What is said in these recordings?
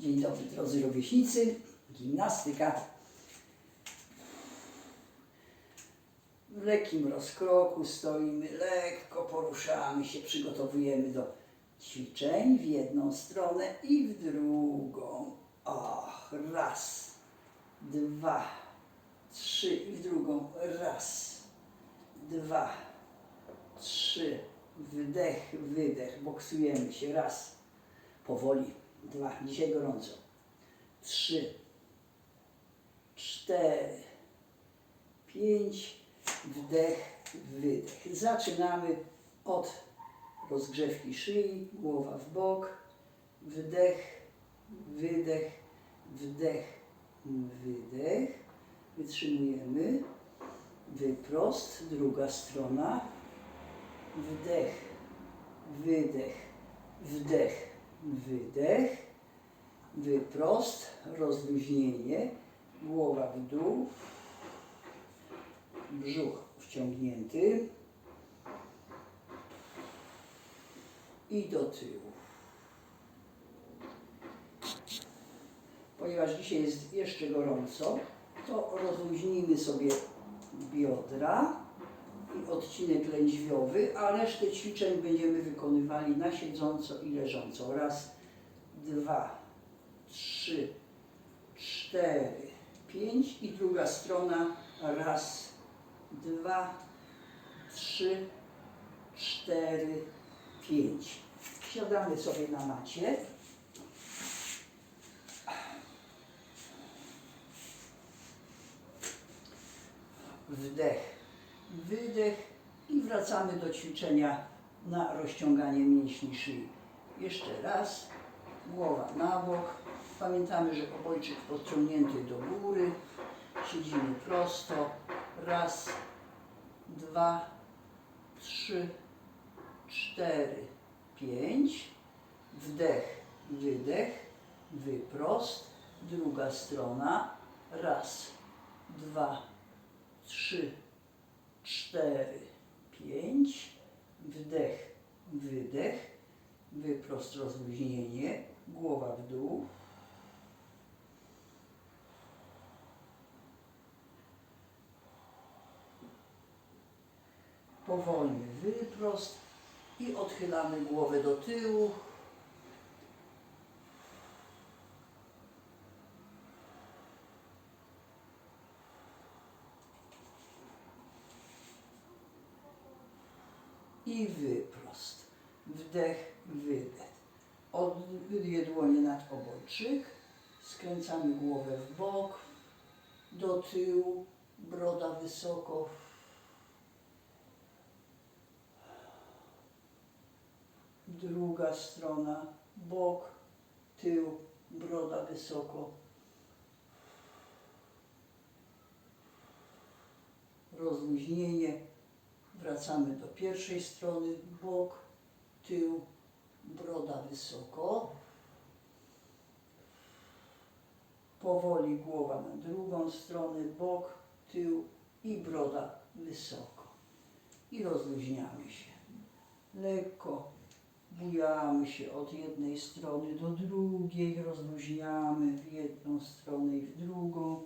Dzień dobry drodzy rówieśnicy. Gimnastyka. W lekkim rozkroku stoimy, lekko poruszamy się, przygotowujemy do ćwiczeń w jedną stronę i w drugą. Och, raz, dwa, trzy i w drugą. Raz, dwa, trzy, wdech, wydech. Boksujemy się. Raz, powoli. Dwa, dzisiaj gorąco. Trzy, cztery, pięć, wdech, wydech. Zaczynamy od rozgrzewki szyi, głowa w bok, wdech, wydech, wdech, wydech. Wytrzymujemy. Wyprost, druga strona. Wdech, wydech, wdech, wydech. Wyprost, rozluźnienie, głowa w dół, brzuch wciągnięty i do tyłu. Ponieważ dzisiaj jest jeszcze gorąco, to rozluźnijmy sobie biodra odcinek lędźwiowy, a resztę ćwiczeń będziemy wykonywali na siedząco i leżąco. Raz, dwa, trzy, cztery, pięć i druga strona. Raz, dwa, trzy, cztery, pięć. Siadamy sobie na macie. Wdech, wydech i wracamy do ćwiczenia na rozciąganie mięśni szyi. Jeszcze raz, głowa na bok. Pamiętamy, że obojczyk podciągnięty do góry. Siedzimy prosto. Raz, dwa, trzy, cztery, pięć. Wdech, wydech, wyprost. Druga strona. Raz, dwa, trzy, cztery, pięć. Wdech, wydech, wyprost rozluźnienie, głowa w dół. Powolny wyprost i odchylamy głowę do tyłu. i wyprost. Wdech, wydech. Odwyję dłonie nad obojczyk. Skręcamy głowę w bok, do tyłu, broda wysoko. Druga strona, bok, tył, broda wysoko. Rozluźnienie. Wracamy do pierwszej strony, bok, tył, broda wysoko. Powoli głowa na drugą stronę, bok, tył i broda wysoko. I rozluźniamy się. Lekko bujamy się od jednej strony do drugiej, rozluźniamy w jedną stronę i w drugą.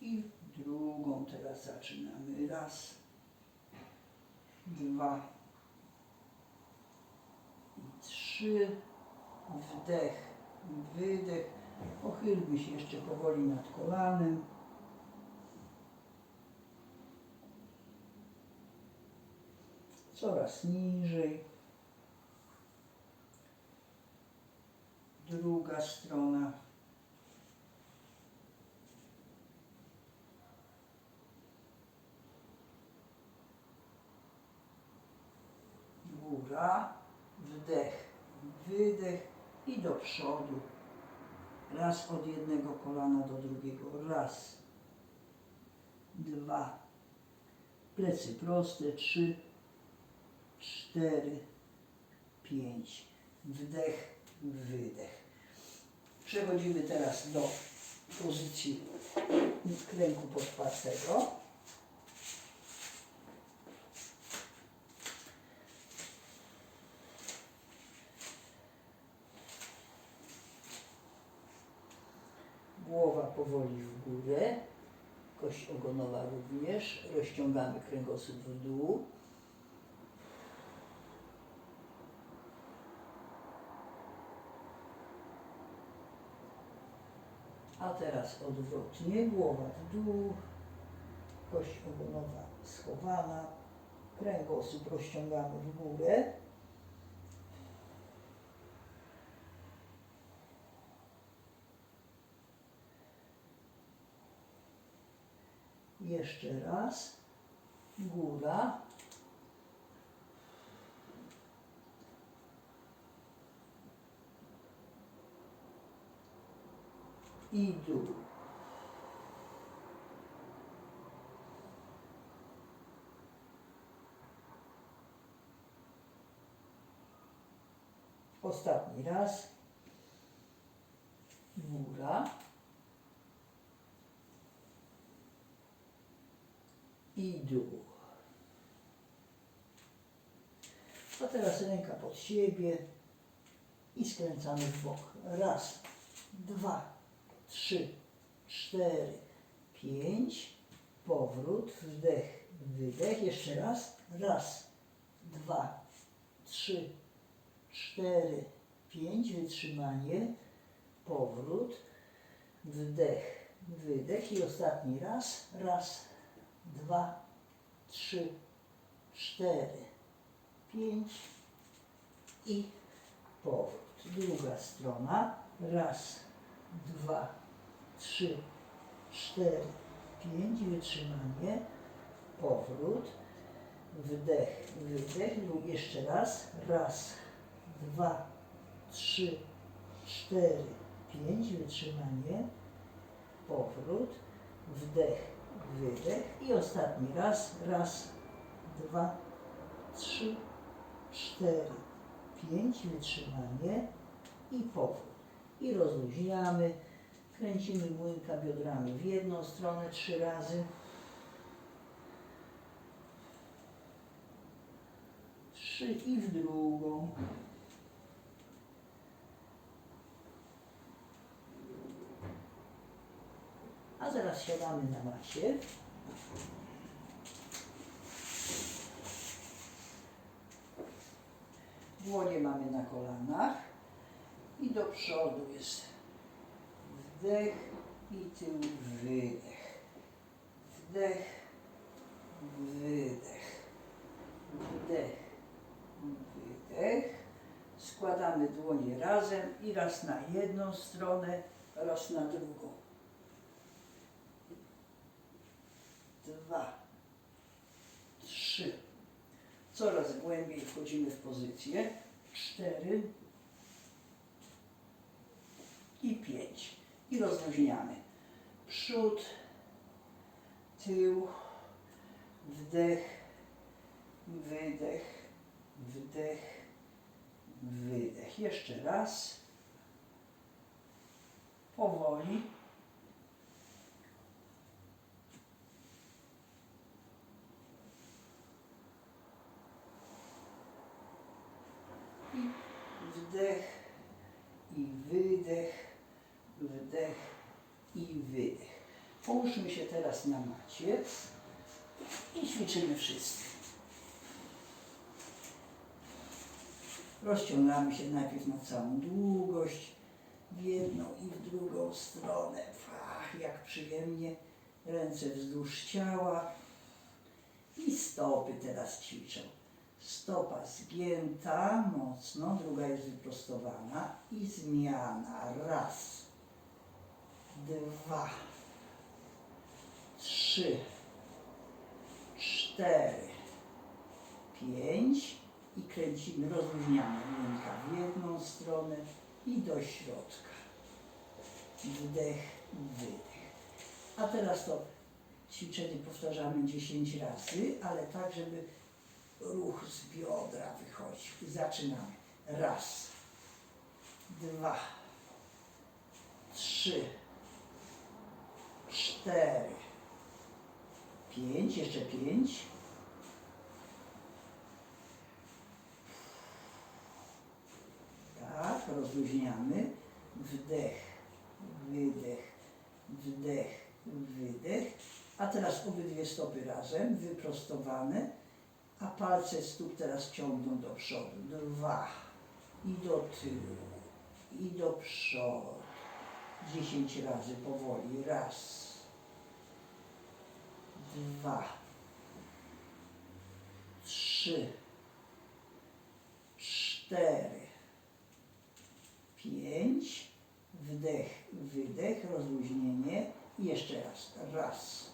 I w drugą teraz zaczynamy. Raz, dwa i trzy. Wdech, wydech. Pochylmy się jeszcze powoli nad kolanem. Coraz niżej. Druga strona. góra, wdech, wydech i do przodu. Raz od jednego kolana do drugiego. Raz, dwa, plecy proste, trzy, cztery, pięć. Wdech, wydech. Przechodzimy teraz do pozycji kręgu podpartego. Powoli w górę. Kość ogonowa również. Rozciągamy kręgosłup w dół. A teraz odwrotnie, głowa w dół, kość ogonowa schowana, kręgosłup rozciągamy w górę. Jeszcze raz, góra, i dół. Ostatni raz. Góra. I dół. A teraz ręka pod siebie i skręcamy w bok. Raz, dwa, trzy, cztery, pięć. Powrót, wdech, wydech. Jeszcze raz. Raz, dwa, trzy, cztery, pięć. Wytrzymanie. Powrót, wdech, wydech. I ostatni raz. Raz, dwa, trzy, cztery, pięć. I powrót. Druga strona. Raz, dwa, trzy, cztery, pięć, wytrzymanie, powrót, wdech, wydech, jeszcze raz, raz, dwa, trzy, cztery, pięć, wytrzymanie, powrót, wdech, wydech i ostatni raz, raz, dwa, trzy, cztery, pięć, wytrzymanie i powrót i rozluźniamy. Kręcimy młynka biodrami w jedną stronę trzy razy. Trzy i w drugą. A zaraz siadamy na macie. Dłonie mamy na kolanach i do przodu jest wdech i tył wydech. Wdech, wydech, wdech, wydech. Składamy dłonie razem i raz na jedną stronę, raz na drugą. Dwa, trzy. Coraz głębiej wchodzimy w pozycję. Cztery, i pięć. I rozluźniamy. Przód, tył, wdech, wydech, wdech, wydech. Jeszcze raz. Powoli. I wdech i wydech wdech i wydech. Połóżmy się teraz na macie i ćwiczymy wszyscy. Rozciągamy się najpierw na całą długość, w jedną i w drugą stronę. Ach, jak przyjemnie. Ręce wzdłuż ciała i stopy teraz ćwiczą. Stopa zgięta mocno, druga jest wyprostowana i zmiana. Raz, dwa, trzy, cztery, pięć i kręcimy, rozluźniamy ręka w jedną stronę i do środka. Wdech, wydech. A teraz to ćwiczenie powtarzamy 10 razy, ale tak, żeby ruch z biodra wychodził. Zaczynamy. Raz, dwa, trzy, cztery, pięć, jeszcze pięć. Tak, rozluźniamy. Wdech, wydech wdech, wydech. A teraz obydwie stopy razem, wyprostowane, a palce stóp teraz ciągną do przodu. Dwa i do tyłu, i do przodu. Dziesięć razy powoli. Raz, dwa, trzy, cztery, pięć, wdech, wydech, rozluźnienie i jeszcze raz. Raz,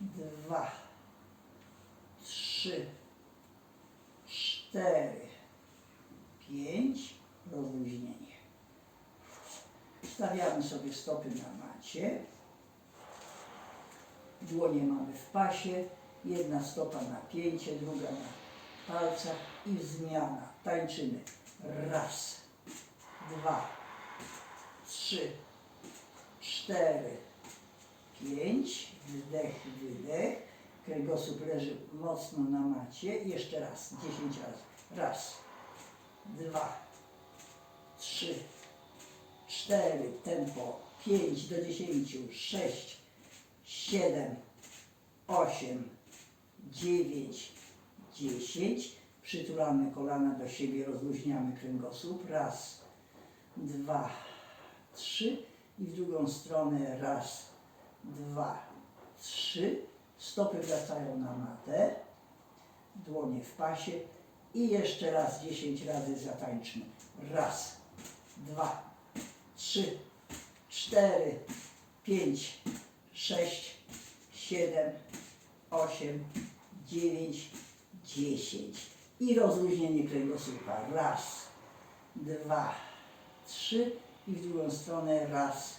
dwa, trzy, cztery, pięć, rozluźnienie. Stawiamy sobie stopy na macie. Dłonie mamy w pasie. Jedna stopa na pięcie, druga na palcach i zmiana. Tańczymy. Raz, dwa, trzy, cztery, pięć. Wdech, wydech. Kręgosłup leży mocno na macie. Jeszcze raz, dziesięć razy. Raz, dwa, trzy, cztery, tempo, pięć do dziesięciu, sześć, siedem, osiem, dziewięć, dziesięć. Przytulamy kolana do siebie, rozluźniamy kręgosłup. Raz, dwa, trzy i w drugą stronę raz, dwa, trzy. Stopy wracają na matę, dłonie w pasie i jeszcze raz dziesięć razy zatańczmy. Raz, dwa, trzy, cztery, pięć, sześć, siedem, osiem, dziewięć, dziesięć. I rozluźnienie kręgosłupa. Raz, dwa, trzy i w drugą stronę raz,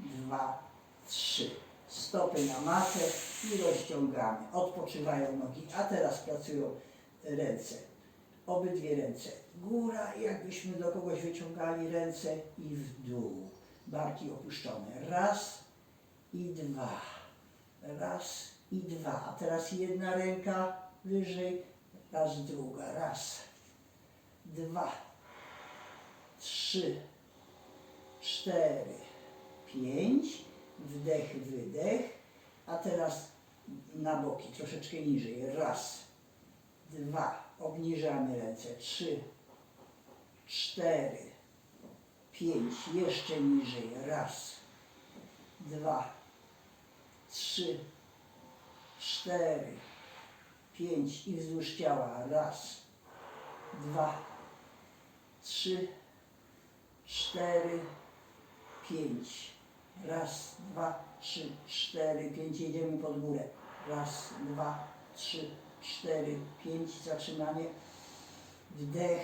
dwa, trzy. Stopy na matę i rozciągamy. Odpoczywają nogi, a teraz pracują ręce. Obydwie ręce. Góra, jakbyśmy do kogoś wyciągali ręce i w dół. Barki opuszczone. Raz i dwa. Raz i dwa. A teraz jedna ręka wyżej, raz druga. Raz, dwa, trzy, cztery, pięć. Wdech, wydech. A teraz na boki, troszeczkę niżej. Raz, dwa, obniżamy ręce, trzy, cztery, pięć, jeszcze niżej, raz, dwa, trzy, cztery, pięć i wzdłuż ciała, raz, dwa, trzy, cztery, pięć, raz, dwa, trzy, cztery, pięć, jedziemy pod górę, raz, dwa, trzy, cztery, pięć, zatrzymanie, wdech,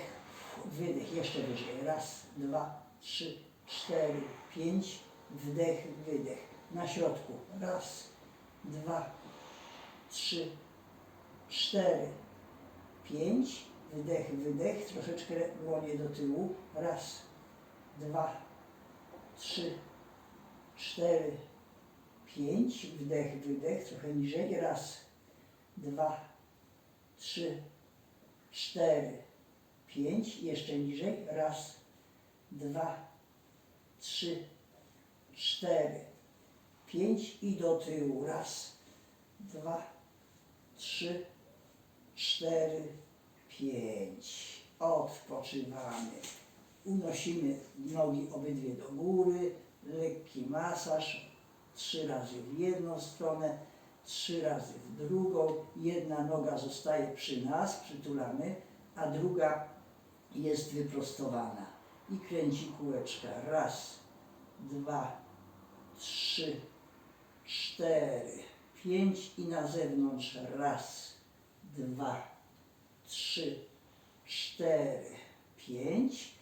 wydech, jeszcze wyżej, raz, dwa, trzy, cztery, pięć, wdech, wydech, na środku, raz, dwa, trzy, cztery, pięć, wdech, wydech, troszeczkę dłonie do tyłu, raz, dwa, trzy, cztery, pięć, wdech, wydech, trochę niżej, raz, dwa, trzy, cztery, pięć, jeszcze niżej, raz, dwa, trzy, cztery, pięć i do tyłu, raz, dwa, trzy, cztery, pięć. Odpoczywamy. Unosimy nogi obydwie do góry, lekki masaż, trzy razy w jedną stronę, trzy razy w drugą. Jedna noga zostaje przy nas, przytulamy, a druga jest wyprostowana. I kręci kółeczka. Raz, dwa, trzy, cztery, pięć i na zewnątrz. Raz, dwa, trzy, cztery, pięć.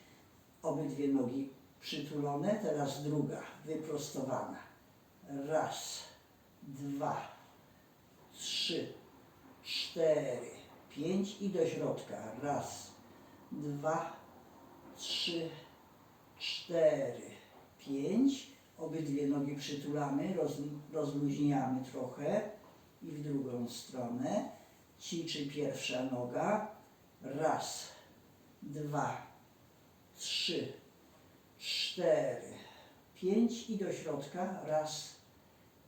Obydwie nogi przytulone. Teraz druga, wyprostowana. Raz, dwa, trzy, cztery, pięć i do środka. Raz, dwa, trzy, cztery, pięć. Obydwie nogi przytulamy, roz, rozluźniamy trochę i w drugą stronę. Ćwiczy pierwsza noga. Raz, dwa, trzy, cztery, pięć i do środka. Raz,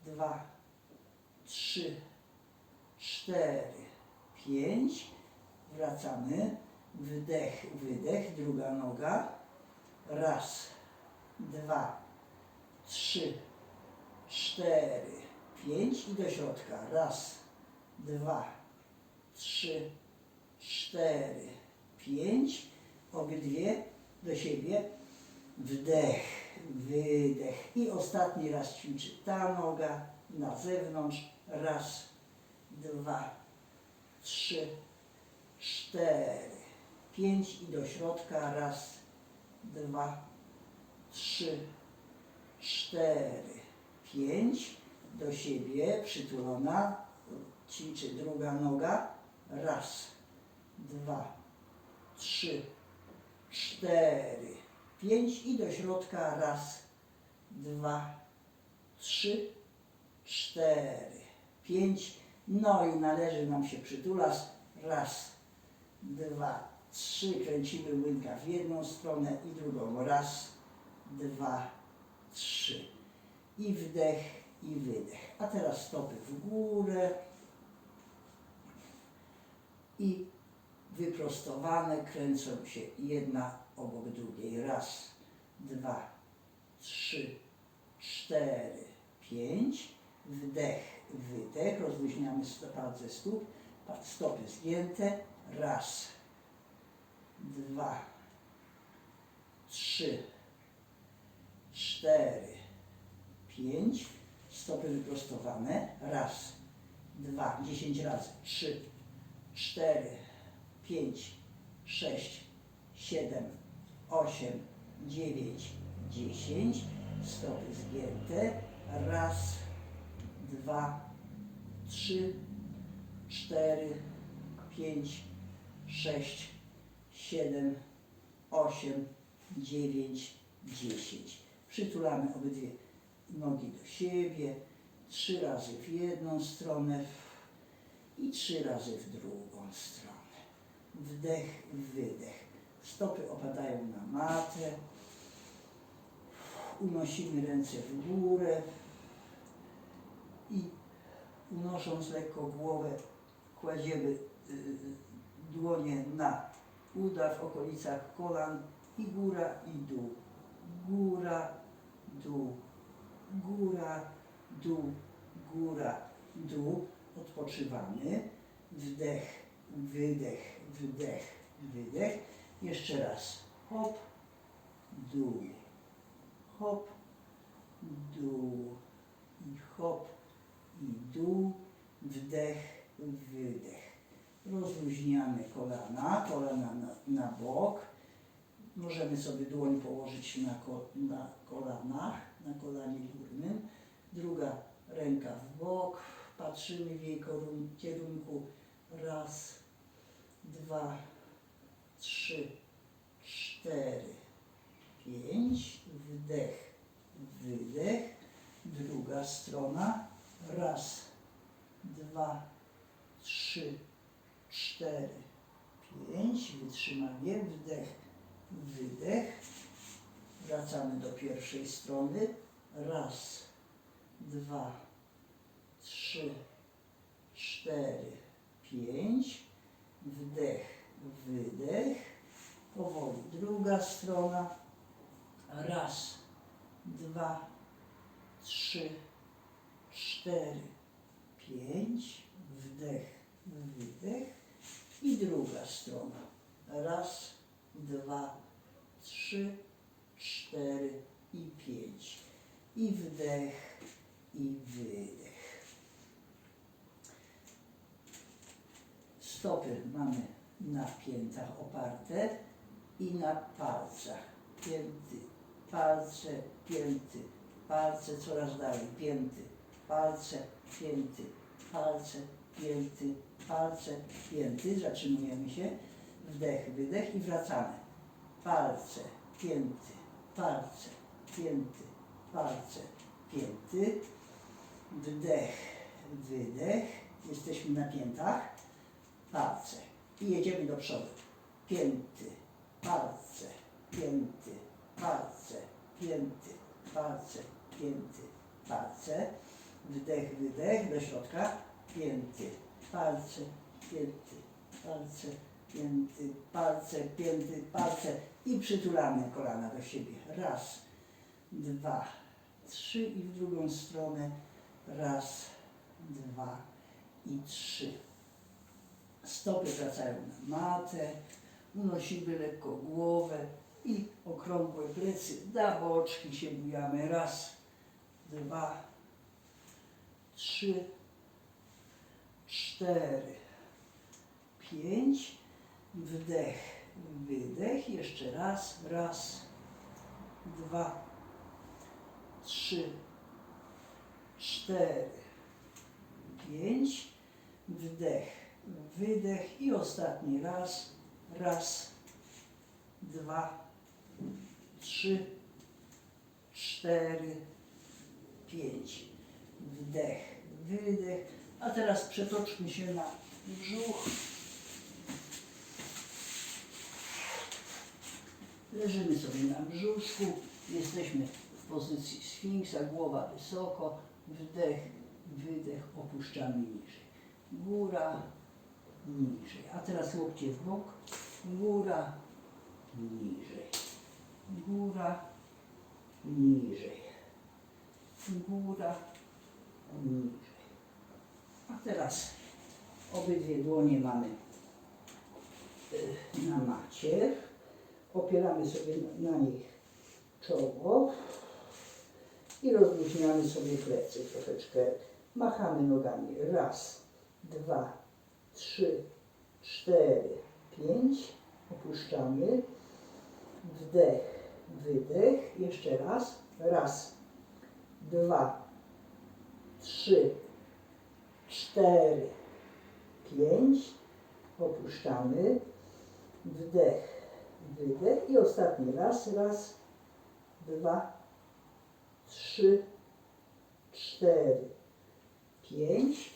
dwa, trzy, cztery, pięć. Wracamy. Wdech, wydech, druga noga. Raz, dwa, trzy, cztery, pięć i do środka. Raz, dwa, trzy, cztery, pięć. Obydwie do siebie. Wdech, wydech. I ostatni raz ćwiczy ta noga na zewnątrz. Raz, dwa, trzy, cztery, pięć i do środka. Raz, dwa, trzy, cztery, pięć. Do siebie przytulona. Ćwiczy druga noga. Raz, dwa, trzy, cztery, pięć i do środka. Raz, dwa, trzy, cztery, pięć. No i należy nam się przytulać. Raz, dwa, trzy. Kręcimy łynka w jedną stronę i drugą. Raz, dwa, trzy. I wdech, i wydech. A teraz stopy w górę. I wyprostowane kręcą się jedna obok drugiej. Raz, dwa, trzy, cztery, pięć. Wdech, wydech. Rozluźniamy palce stóp. Stopy zgięte. Raz, dwa, trzy, cztery, pięć. Stopy wyprostowane. Raz, dwa, dziesięć razy. Trzy, cztery, pięć, sześć, siedem, osiem, dziewięć, dziesięć. Stopy zgięte. Raz, dwa, trzy, cztery, pięć, sześć, siedem, osiem, dziewięć, dziesięć. Przytulamy obydwie nogi do siebie. Trzy razy w jedną stronę i trzy razy w drugą stronę. Wdech, wydech. Stopy opadają na matę. Unosimy ręce w górę i unosząc lekko głowę kładziemy y, dłonie na uda w okolicach kolan i góra i dół. Góra, dół, góra, dół, góra, dół. Odpoczywamy. Wdech, wydech, wdech, wydech. Jeszcze raz. Hop, dół, hop, dół i hop i dół. Wdech, wydech. Rozluźniamy kolana, kolana na, na bok. Możemy sobie dłoń położyć na, ko, na kolanach, na kolanie górnym. Druga ręka w bok. Patrzymy w jej kierunku. Raz, dwa, trzy, cztery, pięć. Wdech, wydech. Druga strona. Raz, dwa, trzy, cztery, pięć. Wytrzymanie. Wdech, wydech. Wracamy do pierwszej strony. Raz, dwa, trzy, cztery, pięć. Wdech, wydech. Powoli druga strona. Raz, dwa, trzy, cztery, pięć. Wdech, wydech. I druga strona. Raz, dwa, trzy, cztery i pięć. I wdech, i wydech. Stopy mamy na piętach oparte i na palcach. Pięty, palce, pięty, palce coraz dalej, pięty, palce, pięty, palce, pięty, palce, pięty. Zatrzymujemy się. Wdech, wydech i wracamy. Palce, pięty, palce, pięty, palce, pięty. Wdech, wydech. Jesteśmy na piętach. Palce. I jedziemy do przodu. Pięty, palce, pięty, palce, pięty, palce, pięty, palce. Wdech, wydech do środka, pięty, palce, pięty, palce, pięty, palce, pięty, palce i przytulamy kolana do siebie. Raz, dwa, trzy i w drugą stronę. Raz, dwa i trzy. Stopy wracają na matę, unosimy lekko głowę i okrągłe plecy, na boczki się bujamy. Raz, dwa, trzy, cztery, pięć. Wdech, wydech. Jeszcze raz. Raz, dwa, trzy, cztery, pięć. Wdech, wydech i ostatni raz. Raz, dwa, trzy, cztery, pięć. Wdech, wydech. A teraz przetoczmy się na brzuch. Leżymy sobie na brzuszku. Jesteśmy w pozycji sfinksa, głowa wysoko. Wdech, wydech, opuszczamy niżej. Góra, niżej. A teraz łokcie w bok. Góra, niżej. Góra, niżej. Góra, niżej. A teraz obydwie dłonie mamy y, na macie. Opieramy sobie na, nich czoło i rozluźniamy sobie plecy troszeczkę. Machamy nogami. Raz, dwa, trzy, cztery, pięć. Opuszczamy. Wdech, wydech. Jeszcze raz. Raz, dwa, trzy, cztery, pięć. Opuszczamy. Wdech, wydech. I ostatni raz. Raz, dwa, trzy, cztery, pięć.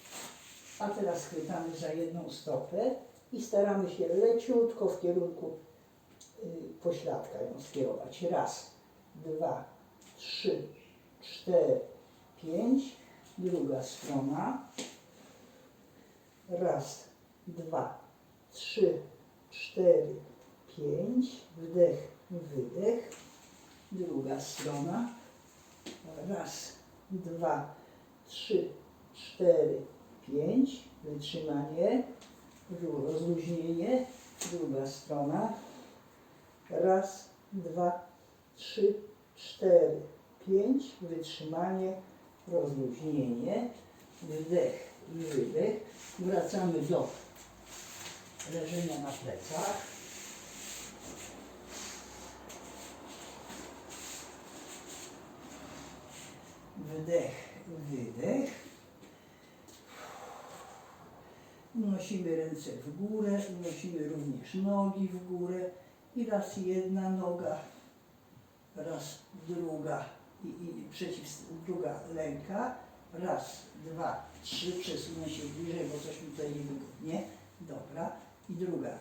A teraz chwytamy za jedną stopę i staramy się leciutko w kierunku y, pośladka ją skierować. Raz, dwa, trzy, cztery, pięć. Druga strona. Raz, dwa, trzy, cztery, pięć. Wdech, wydech. Druga strona. Raz, dwa, trzy, cztery, pięć. Wytrzymanie. Rozluźnienie. Druga strona. Raz, dwa, trzy, cztery, pięć. Wytrzymanie. Rozluźnienie. Wdech i wydech. Wracamy do leżenia na plecach. Wdech, wydech. Unosimy ręce w górę, unosimy również nogi w górę i raz jedna noga, raz druga i, i przeciw, druga ręka, raz, dwa, trzy, przesunę się bliżej, bo coś mi tutaj niewygodnie, dobra, i druga,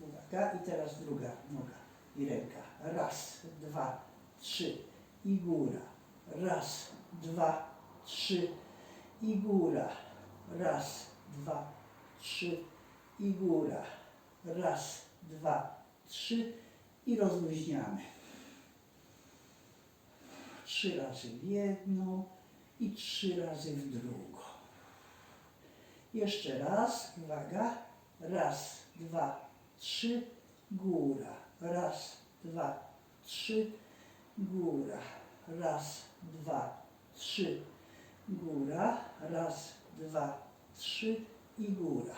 uwaga, i teraz druga noga i ręka, raz, dwa, trzy i góra, raz, dwa, trzy i góra, raz, dwa, trzy i góra, raz, dwa, trzy i rozluźniamy. Trzy razy w jedną i trzy razy w drugą. Jeszcze raz, uwaga, raz, dwa, trzy, góra, raz, dwa, trzy, góra, raz, dwa, trzy, góra, raz, dwa, trzy i góra.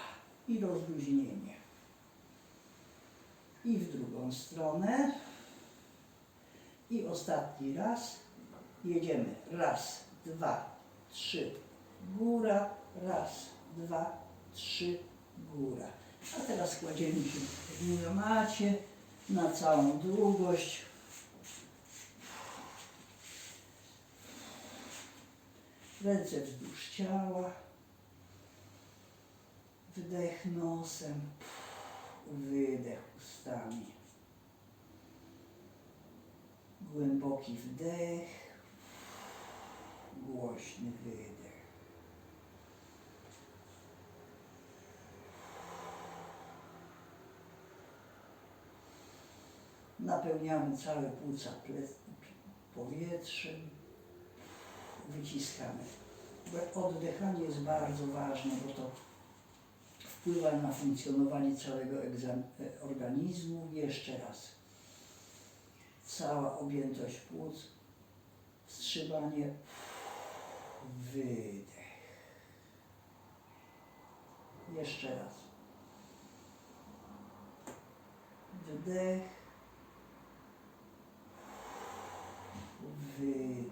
I rozluźnienie. I w drugą stronę. I ostatni raz. Jedziemy. Raz, dwa, trzy, góra, raz, dwa, trzy, góra. A teraz kładziemy się na macie na całą długość. Ręce wzdłuż ciała. Wdech nosem, wydech ustami. Głęboki wdech, głośny wydech. Napełniamy całe płuca powietrzem, wyciskamy. Bo Oddychanie jest bardzo ważne, bo to wpływa na funkcjonowanie całego e, organizmu. Jeszcze raz. Cała objętość płuc, wstrzymanie, wydech. Jeszcze raz. Wdech, wydech.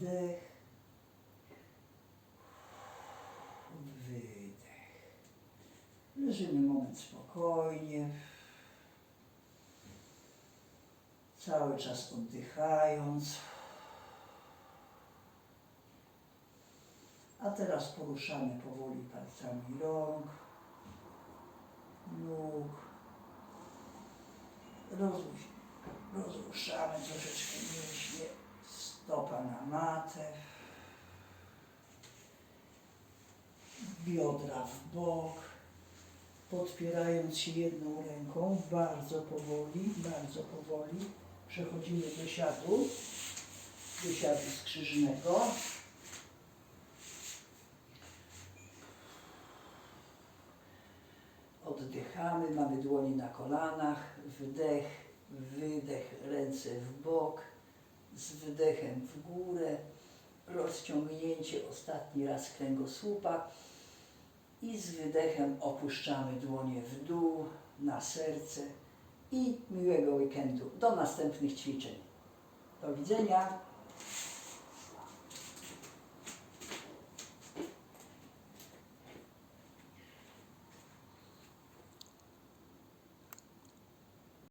Wdech, wydech. Leżymy moment spokojnie. Cały czas oddychając. A teraz poruszamy powoli palcami rąk, nóg. Rozruszamy troszeczkę mięśnie stopa na matę. Biodra w bok. Podpierając się jedną ręką, bardzo powoli, bardzo powoli przechodzimy do siadu, do siadu skrzyżnego. Oddychamy, mamy dłonie na kolanach, wdech, wydech, ręce w bok, z wydechem w górę, rozciągnięcie ostatni raz kręgosłupa i z wydechem opuszczamy dłonie w dół, na serce i miłego weekendu. Do następnych ćwiczeń. Do widzenia.